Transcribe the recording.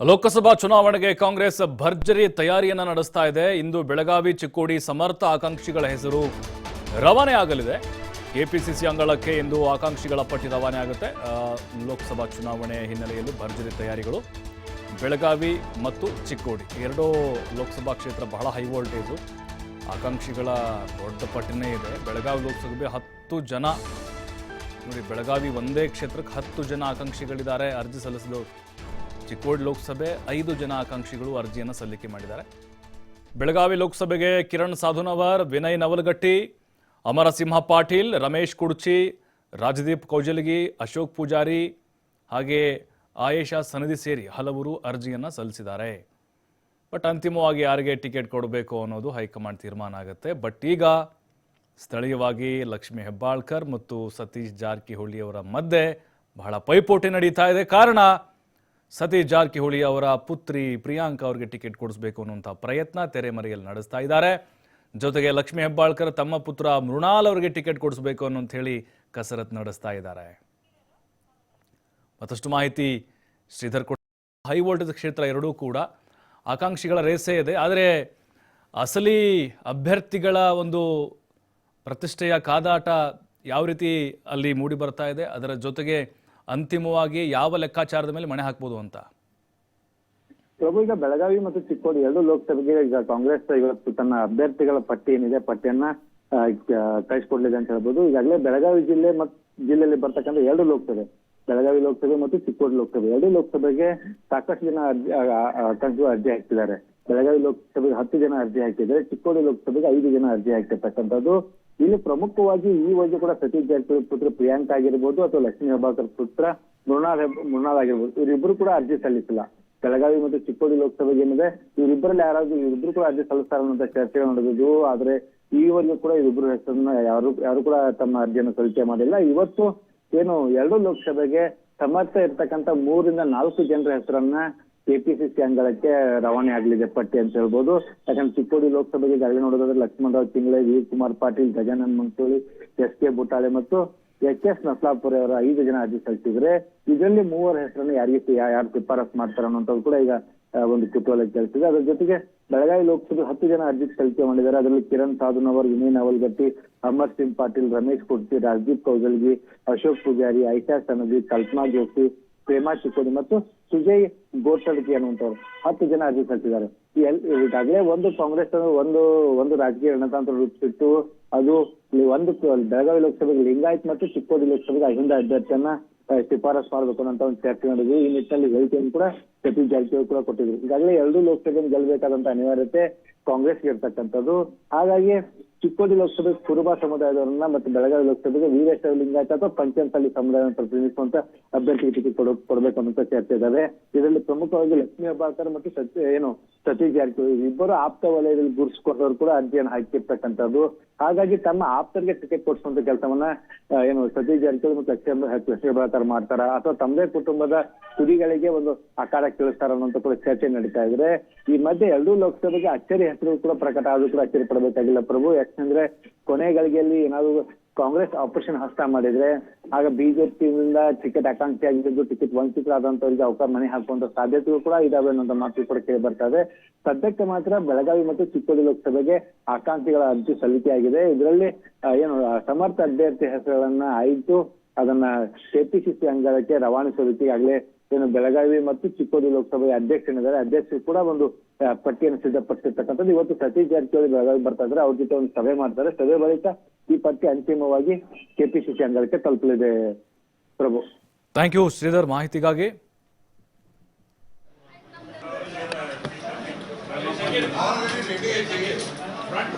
ಲೋಕಸಭಾ ಚುನಾವಣೆಗೆ ಕಾಂಗ್ರೆಸ್ ಭರ್ಜರಿ ತಯಾರಿಯನ್ನ ನಡೆಸ್ತಾ ಇದೆ. ಇಂದು ಬೆಳಗಾವಿ, ಚಿಕ್ಕೋಡಿ ಸಮರ್ಥ ಆಕಾಂಕ್ಷಿಗಳ ಹೆಸರು ರವಾನೆ ಆಗಲಿದೆ. ಕೆಪಿಸಿಸಿ ಅಂಗಳಕ್ಕೆ ಇಂದು ಆಕಾಂಕ್ಷಿಗಳ ಪಟ್ಟಿ ರವಾನೆ ಆಗುತ್ತೆ. ಲೋಕಸಭಾ ಚುನಾವಣೆ ಹಿನ್ನೆಲೆಯಲ್ಲಿ ಭರ್ಜರಿ ತಯಾರಿಗಳು ಬೆಳಗಾವಿ ಮತ್ತು ಚಿಕ್ಕೋಡಿ. ಎರಡೂ ಲೋಕಸಭಾ ಕ್ಷೇತ್ರ ಬಹಳ ಹೈ ವೋಲ್ಟೇಜು ಆಕಾಂಕ್ಷಿಗಳ ದೊಡ್ಡ ಪಟ್ಟಿನೇ ಇದೆ. ಬೆಳಗಾವಿ ಲೋಕಸಭೆ ಹತ್ತು ಜನ. ನೋಡಿ, ಬೆಳಗಾವಿ ಒಂದೇ ಕ್ಷೇತ್ರಕ್ಕೆ ಹತ್ತು ಜನ ಆಕಾಂಕ್ಷಿಗಳಿದ್ದಾರೆ. ಅರ್ಜಿ ಸಲ್ಲಿಸಲು ಚಿಕ್ಕೋಡಿ ಲೋಕಸಭೆ ಐದು ಜನ ಆಕಾಂಕ್ಷಿಗಳು ಅರ್ಜಿಯನ್ನು ಸಲ್ಲಿಕೆ ಮಾಡಿದ್ದಾರೆ. ಬೆಳಗಾವಿ ಲೋಕಸಭೆಗೆ ಕಿರಣ್ ಸಾಧುನವರ್, ವಿನಯ್ ನವಲಗಟ್ಟಿ, ಅಮರಸಿಂಹ ಪಾಟೀಲ್, ರಮೇಶ್ ಕುಡ್ಚಿ, ರಾಜದೀಪ್ ಕೌಜಲಗಿ, ಅಶೋಕ್ ಪೂಜಾರಿ ಹಾಗೆ ಆಯೇಷಾ ಸನದಿ ಸೇರಿ ಹಲವರು ಅರ್ಜಿಯನ್ನು ಸಲ್ಲಿಸಿದ್ದಾರೆ. ಬಟ್ ಅಂತಿಮವಾಗಿ ಯಾರಿಗೆ ಟಿಕೆಟ್ ಕೊಡಬೇಕು ಅನ್ನೋದು ಹೈಕಮಾಂಡ್ ತೀರ್ಮಾನ ಆಗುತ್ತೆ. ಬಟ್ ಈಗ ಸ್ಥಳೀಯವಾಗಿ ಲಕ್ಷ್ಮೀ ಹೆಬ್ಬಾಳ್ಕರ್ ಮತ್ತು ಸತೀಶ್ ಜಾರಕಿಹೊಳಿಯವರ ಮಧ್ಯೆ ಬಹಳ ಪೈಪೋಟಿ ನಡೀತಾ ಇದೆ. ಕಾರಣ ಸತೀಶ್ ಜಾರಕಿಹೊಳಿ ಅವರ ಪುತ್ರಿ ಪ್ರಿಯಾಂಕಾ ಅವರಿಗೆ ಟಿಕೆಟ್ ಕೊಡಿಸಬೇಕು ಅನ್ನುವಂಥ ಪ್ರಯತ್ನ ತೆರೆಮರೆಯಲ್ಲಿ ನಡೆಸ್ತಾ ಇದ್ದಾರೆ. ಜೊತೆಗೆ ಲಕ್ಷ್ಮೀ ಹೆಬ್ಬಾಳ್ಕರ್ ತಮ್ಮ ಪುತ್ರ ಮೃಣಾಲ್ ಅವರಿಗೆ ಟಿಕೆಟ್ ಕೊಡಿಸಬೇಕು ಅನ್ನೋಂತ ಹೇಳಿ ಕಸರತ್ತು ನಡೆಸ್ತಾ ಇದ್ದಾರೆ. ಮತ್ತಷ್ಟು ಮಾಹಿತಿ, ಶ್ರೀಧರ್ ಕೊಟ್ಟ ಹೈ ವೋಲ್ಟೇಜ್ ಕ್ಷೇತ್ರ ಎರಡೂ ಕೂಡ ಆಕಾಂಕ್ಷಿಗಳ ರೇಸೇ ಇದೆ. ಆದರೆ ಅಸಲಿ ಅಭ್ಯರ್ಥಿಗಳ ಒಂದು ಪ್ರತಿಷ್ಠೆಯ ಕಾದಾಟ ಯಾವ ರೀತಿ ಅಲ್ಲಿ ಮೂಡಿ ಬರ್ತಾ ಇದೆ, ಅದರ ಜೊತೆಗೆ ಅಂತಿಮವಾಗಿ ಯಾವ ಲೆಕ್ಕಾಚಾರದ ಮೇಲೆ ಮಣೆ ಹಾಕ್ಬೋದು ಅಂತ? ಪ್ರಭು, ಈಗ ಬೆಳಗಾವಿ ಮತ್ತು ಚಿಕ್ಕೋಡಿ ಎರಡು ಲೋಕಸಭೆಗೆ ಈಗ ಕಾಂಗ್ರೆಸ್ ಇವತ್ತು ತನ್ನ ಅಭ್ಯರ್ಥಿಗಳ ಪಟ್ಟಿ ಏನಿದೆ, ಪಟ್ಟಿಯನ್ನ ಕಳಿಸ್ಕೊಡ್ಲಿದೆ ಅಂತ ಹೇಳ್ಬೋದು. ಈಗಾಗಲೇ ಬೆಳಗಾವಿ ಜಿಲ್ಲೆ ಮತ್ತು ಜಿಲ್ಲೆಯಲ್ಲಿ ಬರ್ತಕ್ಕಂಥ ಎರಡು ಲೋಕಸಭೆ, ಬೆಳಗಾವಿ ಲೋಕಸಭೆ ಮತ್ತು ಚಿಕ್ಕೋಡಿ ಲೋಕಸಭೆ. ಎರಡು ಲೋಕಸಭೆಗೆ ಸಾಕಷ್ಟು ಜನ ಅರ್ಜಿ ಅರ್ಜಿ ಹಾಕ್ತಿದ್ದಾರೆ ಬೆಳಗಾವಿ ಲೋಕಸಭೆಗೆ ಹತ್ತು ಜನ ಅರ್ಜಿ ಹಾಕಿದ್ದಾರೆ, ಚಿಕ್ಕೋಡಿ ಲೋಕಸಭೆಗೆ ಐದು ಜನ ಅರ್ಜಿ ಹಾಕ್ತಿರ್ತಕ್ಕಂಥದ್ದು ಇಲ್ಲಿ ಪ್ರಮುಖವಾಗಿ ಈ ವರೆಗೂ ಕೂಡ ಸತೀಶ್ ಜಾರಕಿಹೊಳಿ ಪುತ್ರ ಪ್ರಿಯಾಂಕಾ ಆಗಿರ್ಬೋದು ಅಥವಾ ಲಕ್ಷ್ಮೀ ಹೆಬ್ಬಾಳ್ಕರ್ ಪುತ್ರ ಮೃಣಾಲ್ ಮೃಣಾಲ್ ಆಗಿರ್ಬೋದು. ಇವರಿಬ್ಬರು ಕೂಡ ಅರ್ಜಿ ಸಲ್ಲಿಸಿಲ್ಲ. ಬೆಳಗಾವಿ ಮತ್ತು ಚಿಕ್ಕೋಡಿ ಲೋಕಸಭೆಗೆ ಏನಿದೆ, ಇವರಿಬ್ಬರಲ್ಲಿ ಯಾರಾದ್ರೂ, ಇವರಿಬ್ರು ಕೂಡ ಅರ್ಜಿ ಸಲ್ಲಿಸ್ತಾರೆ ಅನ್ನೋ ಚರ್ಚೆ ನಡೆದಿದ್ದು, ಆದ್ರೆ ಈವರೆಗೂ ಕೂಡ ಇವರಿಬ್ರು ಹೆಸರನ್ನ ಯಾರು ಯಾರು ಕೂಡ ತಮ್ಮ ಅರ್ಜಿಯನ್ನು ಸಲ್ಲಿಕೆ ಮಾಡಿಲ್ಲ. ಇವತ್ತು ಏನು, ಎರಡು ಲೋಕಸಭೆಗೆ ಸಮರ್ಥ ಇರ್ತಕ್ಕಂಥ ಮೂರಿಂದ ನಾಲ್ಕು ಜನರ ಹೆಸರನ್ನ ಕೆಪಿಸಿಸಿ ಅಂಗಳಕ್ಕೆ ರವಾನೆ ಆಗಲಿದೆ ಪಟ್ಟಿ ಅಂತ ಹೇಳ್ಬೋದು. ಯಾಕಂದ್ರೆ ಚಿಕ್ಕೋಡಿ ಲೋಕಸಭೆಗೆ ಈಗಾಗಲೇ ನೋಡೋದಾದ್ರೆ ಲಕ್ಷ್ಮಣರಾವ್ ತಿಂಗಳ, ವೀರ್ ಕುಮಾರ್ ಪಾಟೀಲ್, ಗಜಾನನ್ ಮಂಚೋಳಿ ಎಸ್ ಕೆ ಬುಟಾಳೆ ಮತ್ತು ಎಚ್ ಎಸ್ ನಸ್ಲಾಪುರ ಅವರ ಐದು ಜನ ಅರ್ಜಿ ಸಲ್ಲಿಸಿದ್ರೆ ಇದರಲ್ಲಿ ಮೂವರ ಹೆಸರನ್ನು ಯಾರಿಗೆ ಯಾರು ಶಿಫಾರಸ್ ಮಾಡ್ತಾರೆ ಅನ್ನೋಂಥದ್ದು ಕೂಡ ಈಗ ಒಂದು ಕುತೂಹಲ ಕೇಳ್ತಿದೆ. ಅದ್ರ ಜೊತೆಗೆ ಬೆಳಗಾವಿ ಲೋಕಸಭೆ ಹತ್ತು ಜನ ಅರ್ಜಿ ಸಲ್ಲಿಕೆ ಮಾಡಿದ್ದಾರೆ. ಅದರಲ್ಲಿ ಕಿರಣ್ ಸಾಧುನವರ್, ವಿನಯ್ ನವಲ್ಗಟ್ಟಿ, ಅಮರ್ ಸಿಂಗ್ ಪಾಟೀಲ್, ರಮೇಶ್ ಕುರ್ತಿ ರಾಜದೀಪ್ ಕೌಜಲ್ಗಿ ಅಶೋಕ್ ಪೂಜಾರಿ, ಐಶಾ ಸನದಿ, ಕಲ್ಪನಾ ಜೋಶಿ ಪ್ರೇಮಾ ಚಿಕ್ಕೋಡಿ ಮತ್ತು ಸುಜಯ್ ಗೋರ್ಸಡ್ಕಿ ಅನ್ನುವಂಥವ್ರು. ಹತ್ತು ಜನ ಅರ್ಜಿ ಸಲ್ಲಿಸಿದ್ದಾರೆ ಈಗಾಗಲೇ ಒಂದು ಕಾಂಗ್ರೆಸ್ ಒಂದು ಒಂದು ರಾಜಕೀಯ ರಣತಂತ್ರ ರೂಪಿಸಿಟ್ಟು, ಅದು ಒಂದು ಬೆಳಗಾವಿ ಲೋಕಸಭೆಗೆ ಲಿಂಗಾಯತ್ ಮತ್ತು ಚಿಕ್ಕೋಡಿ ಲೋಕಸಭೆಗೆ ಅಹಿಂದ ಅಭ್ಯರ್ಥಿಯನ್ನ ಶಿಫಾರಸ್ ಮಾಡಬೇಕು ಅನ್ನೋ ಒಂದು ಚರ್ಚೆ ನಡೆದಿದೆ. ಈ ನಿಟ್ಟಿನಲ್ಲಿ ಹೇಳಿಕೆಯನ್ನು ಕೂಡ ಸತೀಶ್ ಜಾರಕಿಹೊಳಿ ಕೂಡ ಕೊಟ್ಟಿದ್ರು. ಈಗಾಗಲೇ ಎರಡು ಲೋಕಸಭೆಯನ್ನು ಗೆಲ್ಲಬೇಕಾದಂತ ಅನಿವಾರ್ಯತೆ ಕಾಂಗ್ರೆಸ್ಗೆ ಇರ್ತಕ್ಕಂಥದ್ದು. ಹಾಗಾಗಿ ಚಿಕ್ಕೋಡಿ ಲೋಕಸಭೆ ಕುರುಬ ಸಮುದಾಯದವರನ್ನ ಮತ್ತೆ ಬೆಳಗಾವಿ ಲೋಕಸಭೆಗೆ ವೀರೇಶ್ವರ ಲಿಂಗಾಯತ ಅಥವಾ ಪಂಚಮಸಾಲಿ ಸಮುದಾಯವನ್ನು ಪ್ರತಿನಿಧಿಸುವಂತ ಅಭ್ಯರ್ಥಿಗೆ ಟಿಕೆಟ್ ಕೊಡ, ಕೊಡಬೇಕು ಅನ್ನೋ ಚರ್ಚೆ ಇದಾವೆ ಇದರಲ್ಲಿ ಪ್ರಮುಖವಾಗಿ ಲಕ್ಷ್ಮೀ ಹೆಬ್ಬಾಳ್ಕರ್ ಮತ್ತು ಸತ್ಯ, ಏನು ಸತೀಶ್ ಜಾರಕಿಹೊಳಿ, ಇಬ್ಬರು ಆಪ್ತ ವಲಯದಲ್ಲಿ ಗುರುಸ್ಕೊಂಡವರು ಕೂಡ ಅರ್ಜಿಯನ್ನು ಹಾಕಿರ್ತಕ್ಕಂಥದ್ದು. ಹಾಗಾಗಿ ತಮ್ಮ ಆಪ್ತರಿಗೆ ಟಿಕೆಟ್ ಕೊಡಿಸುವಂತ ಕೆಲಸವನ್ನ ಏನು ಸತೀಶ್ ಜಾರಕಿಹೊಳಿ ಮತ್ತು ಲಕ್ಷ್ಮೀ ಲಕ್ಷ್ಮೀ ಹೆಬ್ಬಾಳ್ಕರ್ ಮಾಡ್ತಾರ? ಅಥವಾ ತಮ್ಮದೇ ಕುಟುಂಬದ ತುದಿಗಳಿಗೆ ಒಂದು ಅಕಾರ ಕೇಳಿಸ್ತಾರ ಅನ್ನೋಂತ ಕೂಡ ಚರ್ಚೆ ನಡೀತಾ ಇದ್ರೆ ಈ ಮಧ್ಯೆ ಎರಡೂ ಲೋಕಸಭೆಗೆ ಅಚ್ಚರಿ ಹೆಸರು ಕೂಡ ಪ್ರಕಟ ಆದ್ರೂ ಕೂಡ ಅಚ್ಚರಿ ಪಡಬೇಕಾಗಿಲ್ಲ ಪ್ರಭು. ಯಾಕಂದ್ರೆ ಕೊನೆ ಗಳಿಗೆಯಲ್ಲಿ ಏನಾದ್ರು ಕಾಂಗ್ರೆಸ್ ಆಪರೇಷನ್ ಹಸ್ತ ಮಾಡಿದ್ರೆ, ಆಗ ಬಿಜೆಪಿಯಿಂದ ಟಿಕೆಟ್ ಆಕಾಂಕ್ಷಿ ಆಗಿದ್ದು ಟಿಕೆಟ್ ವಂಚಿತರಾದಂತವರಿಗೆ ಅವಕಾಶ ಮನೆ ಹಾಕುವಂತ ಸಾಧ್ಯತೆಗಳು ಕೂಡ ಇದಾವೆ ಅನ್ನೋ ಮಾತು ಕೂಡ ಕೇಳಿ ಬರ್ತಾ ಇದೆ. ಸದ್ಯಕ್ಕೆ ಮಾತ್ರ ಬೆಳಗಾವಿ ಮತ್ತು ಚಿಕ್ಕೋಡಿ ಲೋಕಸಭೆಗೆ ಆಕಾಂಕ್ಷಿಗಳ ಅರ್ಜಿ ಸಲ್ಲಿಕೆಯಾಗಿದೆ. ಇದರಲ್ಲಿ ಏನು, ಸಮರ್ಥ ಅಭ್ಯರ್ಥಿ ಹೆಸರುಗಳನ್ನ ಆಯ್ತು. ಅದನ್ನ ಕೆಪಿಸಿಸಿ ಅಂಗಳಕ್ಕೆ ರವಾನಿಸೋದಕ್ಕೆ ಈಗಾಗಲೇ ಏನು ಬೆಳಗಾವಿ ಮತ್ತು ಚಿಕ್ಕೋಡಿ ಲೋಕಸಭೆಯ ಅಧ್ಯಕ್ಷನಿದ್ದಾರೆ. ಅಧ್ಯಕ್ಷರು ಕೂಡ ಒಂದು ಪಟ್ಟಿಯನ್ನು ಸಿದ್ಧಪಡಿಸಿರ್ತಕ್ಕಂಥದ್ದು. ಇವತ್ತು ಸತೀಶ್ ಜಾರಕಿಹೊಳಿ ಬೆಳಗಾವಿ ಬರ್ತಾ ಇದ್ದಾರೆ. ಅವ್ರ ಜೊತೆ ಒಂದು ಸಭೆ ಮಾಡ್ತಾರೆ. ಸಭೆ ಬಳಿಕ ಈ ಪಟ್ಟಿ ಅಂತಿಮವಾಗಿ ಕೆಪಿಸಿಸಿ ಅಂಗಳಕ್ಕೆ ತಲುಪಲಿದೆ. ಪ್ರಭು. Thank you Shridhar. ಮಾಹಿತಿಗಾಗಿ. ಫ್ರಂಟ್